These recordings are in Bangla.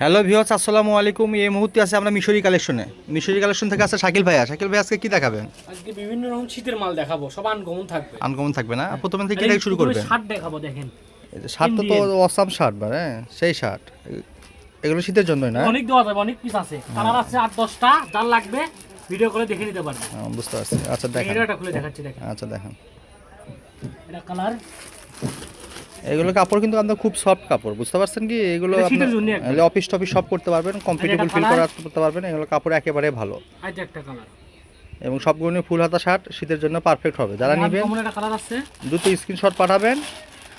হ্যালো ভিওস আসসালামু আলাইকুম। এই মুহূর্তে আছে আমরা মিশরি কালেকশনে। মিশরি কালেকশন থেকে আছে শাকিল ভাইয়া। শাকিল ভাই আজকে কি দেখাবেন? আজকে বিভিন্ন রকম শীতের মাল দেখাবো। সব আনকমন থাকবে। আনকমন থাকবে না? প্রথমে থেকে কি শুরু করবেন? শার্ট দেখাবো দেখেন। এই যে শার্ট তো। অসাম শার্ট হ্যাঁ? সেই শার্ট। এগুলো শীতের জন্যই না? অনেক দেওয়া যাবে অনেক পিস আছে। কালার আছে আট দশটা। যার লাগবে ভিডিও করে দেখে নিতে পারবে হ্যাঁ, বুঝতে পারছি। আচ্ছা দেখেন। এটা খুলে দেখাচ্ছি দেখেন। আচ্ছা দেখেন। এটা কালার এগুলো কাপড় কিন্তু আপনার খুব সফট কাপড় বুঝতে পারছেন কি? এগুলো। এগুলো অফিস টফিস সব করতে পারবেন কমফোর্টেবল ফিল? করা করতে পারবেন এগুলো কাপড় একেবারে ভালো। এটা একটা কালার এবং সবগুলো ফুল হাতা শার্ট শীতের জন্য পারফেক্ট হবে। যারা নেবেন দুটো স্ক্রিনশট পাঠাবেন।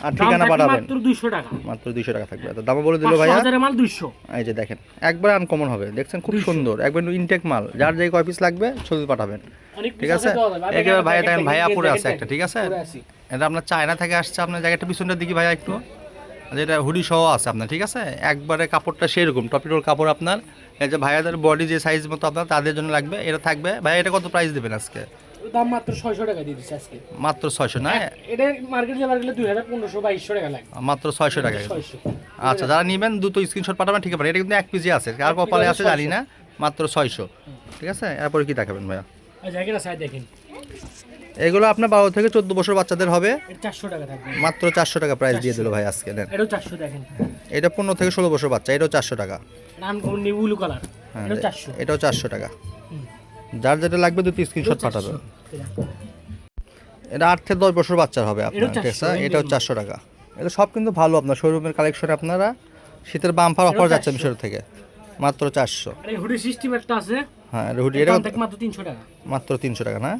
আর ঠিকানা পাঠাবেন। মাত্র 200 টাকা। মাত্র দুইশো টাকা থাকবে। তো বলে দিল 500 ভাইয়া। হাজারের মাল 200 এই যে দেখেন একবার আনকমন হবে। দেখছেন খুব সুন্দর। একবার ইনটেক মাল। যার কয় পিস লাগবে ছবি পাঠাবেন। ঠিক আছে? একেবারে ভাইয়া দেখেন ভাইয়া পরে আছে একটা ঠিক আছে? এটা আপনার চায়না থেকে আসছে আপনার জায়গাটা পিছনটা দিকে ভাইয়া একটু। যেটা হুডি সহ আছে আপনার ঠিক আছে? একবারে কাপড়টা সেরকম টপিটোর কাপড় আপনার। এই যে ভাইয়াদের বডি যে সাইজ মতো আপনার তাদের জন্য লাগবে। এটা থাকবে। ভাইয়া এটা কত প্রাইস দেবেন আজকে? দাম মাত্র 600 টাকা দিয়ে দিচ্ছি আজকে। মাত্র ছয়শো না? এটা মার্কেটে যাবার গেলে 2000 1500 2200 টাকা লাগবে মাত্র ছয়শো টাকা। 600 আচ্ছা যারা নেবেন দুটো স্ক্রিনশট পাঠাবেন ঠিক আছে এটা কিন্তু এক পিজি আছে। আর কপালে আছে জানি না মাত্র ছয়শো। ঠিক আছে? এরপরে কি দেখাবেন ভাইয়া? জায়গাটা সাইড দেখেন। এগুলো আপনার বারো থেকে চোদ্দ বছর বাচ্চাদের হবে। 400 টাকা থাকবে। মাত্র চারশো টাকা প্রাইস দিয়ে দিল ভাই আজকে নেন এটাও 400 দেখেন। এটা পনেরো থেকে ষোলো বছর বাচ্চা এটাও চারশো টাকা। আনকমন নিউ ব্লু কালার এটাও চারশো টাকা। যার যেটা লাগবে দুটো স্ক্রিনশট পাঠাবেন এটা আট থেকে দশ বছর বাচ্চার হবে আপনার এটাও ঠিক আছে? 400, এটাও চারশো টাকা। এটা সব কিন্তু ভালো আপনার শোরুমের কালেকশন আপনারা শীতের বাম্পার অফার যাচ্ছে মিশর থেকে মাত্র চারশো। হুডি সিস্টেম একটা আছে। হ্যাঁ হুডি এটা মাত্র 300 টাকা। মাত্র তিনশো টাকা না?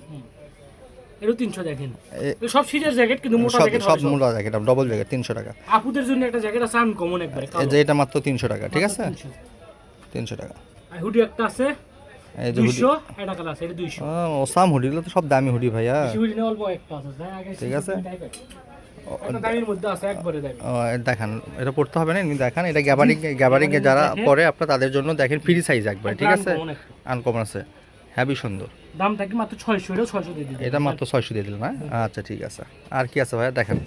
এটাও 300 দেখেন। সব সিটের জ্যাকেট কিন্তু মোটা সব জ্যাকেট সব মূল্য জ্যাকেট ডবল জ্যাকেট তিনশো টাকা। আপুদের জন্য একটা জ্যাকেট আছে আনকমন একবারে এই যে এটা মাত্র তিনশো টাকা ঠিক আছে? 300 তিনশো টাকা। আর হুডি একটা আছে। এই যে হুডি 200 এটা কালার আছে এটা 200 ও সাম হুডিগুলো তো সব দামি হুডি ভাইয়া। হুডি না অল্প আছে আগে ঠিক আছে। দেখান এটা পড়তে হবে না দেখান এটা গ্যাবারিং গ্যাবারিং যারা। পরে আপনার তাদের জন্য দেখেন ফ্রি সাইজ একবার ঠিক আছে। আনকমন আছে। হ্যাভি সুন্দর। দাম থাকে মাত্র 600 এটাও 600 দিয়ে দিবেন এটা মাত্র ছয়শো দিয়ে দিলেন না? আচ্ছা ঠিক আছে। আর কি আছে ভাইয়া? দেখেন।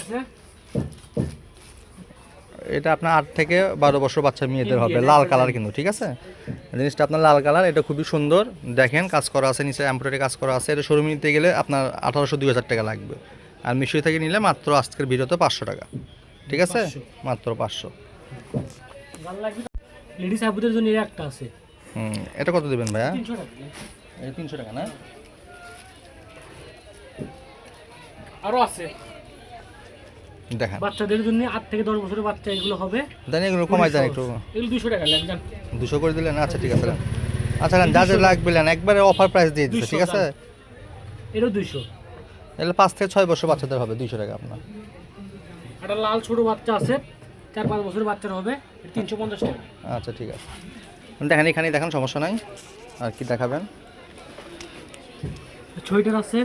আছে। এটা আপনার আট থেকে বারো বছর বাচ্চা মেয়েদের হবে লাল কালার কিন্তু ঠিক আছে? জিনিসটা আপনার লাল কালার এটা খুবই সুন্দর। দেখেন কাজ করা আছে নিচে এমব্রয়ডারি কাজ করা আছে। এটা শোরুমে নিতে গেলে আপনার আঠারোশো দুই হাজার টাকা লাগবে। আর মিশরি থেকে নিলে মাত্র আজকের ভিডিওতে পাঁচশো টাকা। ঠিক আছে? মাত্র পাঁচশো। লেডিস আপুদের জন্য একটা আছে। হুম এটা কত দেবেন ভাইয়া? 300 টাকা এটা তিনশো টাকা না? আরও আছে। দেখেন। বাচ্চাদের জন্য আট থেকে দশ বছরের বাচ্চা এগুলো হবে। দেন এগুলো কমাই দেন একটু। এগুলো দুশো টাকা নেন দুশো করে দিলেন? আচ্ছা ঠিক আছে। আচ্ছা দেন যা যা লাগবে নেন। একবারে অফার প্রাইস দিয়ে দিচ্ছে ঠিক আছে? এটাও দুইশো। এগুলো পাঁচ থেকে ছয় বছর বাচ্চাদের হবে দুইশো টাকা আপনার। একটা লাল ছোট বাচ্চা আছে চার পাঁচ বছরের বাচ্চার হবে তিনশো পঞ্চাশ টাকা। আচ্ছা ঠিক আছে। দেখেন এখানেই দেখেন সমস্যা নাই। আর কি দেখাবেন? সোয়েটার আছে।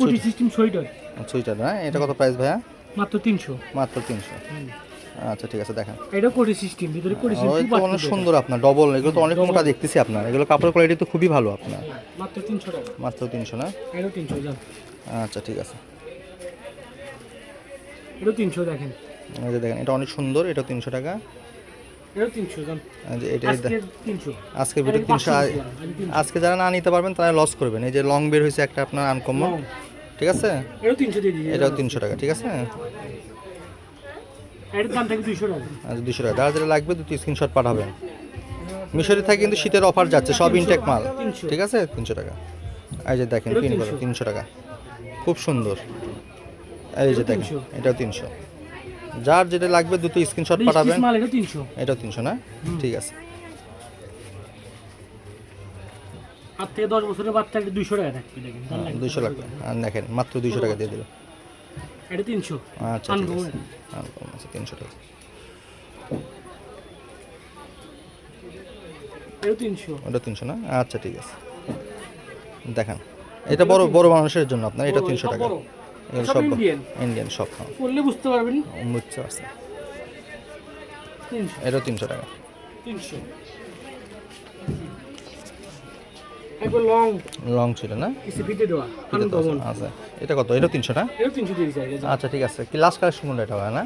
কুটি সিস্টেম সোয়েটার সুইটার হ্যাঁ? এটা কত প্রাইস ভাইয়া? মাত্র তিনশো। মাত্র তিনশো। আচ্ছা ঠিক আছে দেখেন। এটা কোটি সিস্টেম ভিতরে কোটি ও, এই তো অনেক সুন্দর আপনার ডবল এগুলো তো অনেক মোটা দেখতেছি আপনার। এগুলো কাপড় কোয়ালিটি তো খুবই ভালো আপনার। মাত্র তিনশো টাকা। মাত্র তিনশো না? এটাও তিনশো যান আচ্ছা ঠিক আছে। এটাও তিনশো দেখেন। এই যে দেখেন এটা অনেক সুন্দর এটা তিনশো টাকা। এটাও তিনশো যান। এটা আজকে তিনশো। আজকে ভিডিও তিনশো 500 দিলাম, আমি 300 আজকে যারা না নিতে পারবেন তারা লস করবেন। এই যে লং বের হয়েছে একটা আপনার আনকমন। ঠিক আছে? এটাও তিনশো দিয়ে দিই এটাও তিনশো টাকা ঠিক আছে? এটার দাম থাকে দুইশো টাকা। আচ্ছা দুশো টাকা। যারা যেটা লাগবে দুটি স্ক্রিনশট পাঠাবেন। মিশরি থেকে কিন্তু শীতের অফার যাচ্ছে সব ইনটেক মাল। ঠিক আছে? তিনশো টাকা। এই যে দেখেন পিন করে তিনশো। তিনশো টাকা। খুব সুন্দর। এই যে দেখেন। এটাও তিনশো। যার যেটা লাগবে দুটো স্ক্রিনশট পাঠাবেন। এটা তিনশো। এটাও তিনশো না? ঠিক আছে। আট থেকে দশ বছরের বাচ্চা একটা দুইশো টাকা থাকবে দেখেন লাগবে। দুইশো লাগবে আর দেখেন মাত্র দুইশো টাকা দিয়ে দিল। এটা তিনশো। আচ্ছা আছে। তিনশো টাকা। ওটা তিনশো না? আচ্ছা ঠিক আছে। দেখেন এটা বড় বড় মানুষের জন্য আপনার এটা তিনশো টাকা। এগুলো সব সব ইন্ডিয়ান সব হ্যাঁ। বুঝতে পারবেন। বুঝতে পারছি। এটাও তিনশো টাকা। তিনশো। একবার লং লং ছিল না? আচ্ছা এটা কত? এটা তিনশো না? আচ্ছা ঠিক আছে। কি লাস্ট কালেকশন এটা হয় না?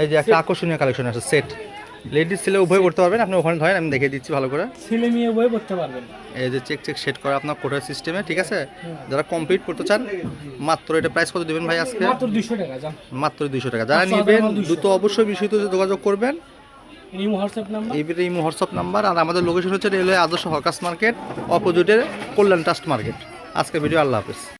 এই যে একটা আকর্ষণীয় কালেকশন আছে সেট লেডিস ছেলে উভয় করতে পারবেন আপনি ওখানে ধরেন আমি দেখিয়ে দিচ্ছি ভালো করে। ছেলে মেয়ে বই পড়তে পারবেন। এই যে চেক চেক সেট করা আপনার কোটার সিস্টেমে ঠিক আছে? যারা কমপ্লিট করতে চান মাত্র এটা প্রাইস কত দেবেন ভাই আজকে? মাত্র দুশো টাকা মাত্র দুইশো টাকা। যারা নেবেন। দ্রুত অবশ্যই বিষয়তে যোগাযোগ করবেন। এই ইমো হোয়াটসঅ্যাপ নাম্বার আর আমাদের লোকেশন হচ্ছে রেলওয়ে আদর্শ হকাস মার্কেট অপোজিটের কল্যাণ ট্রাস্ট মার্কেট। আজকের ভিডিও আল্লাহ হাফেজ।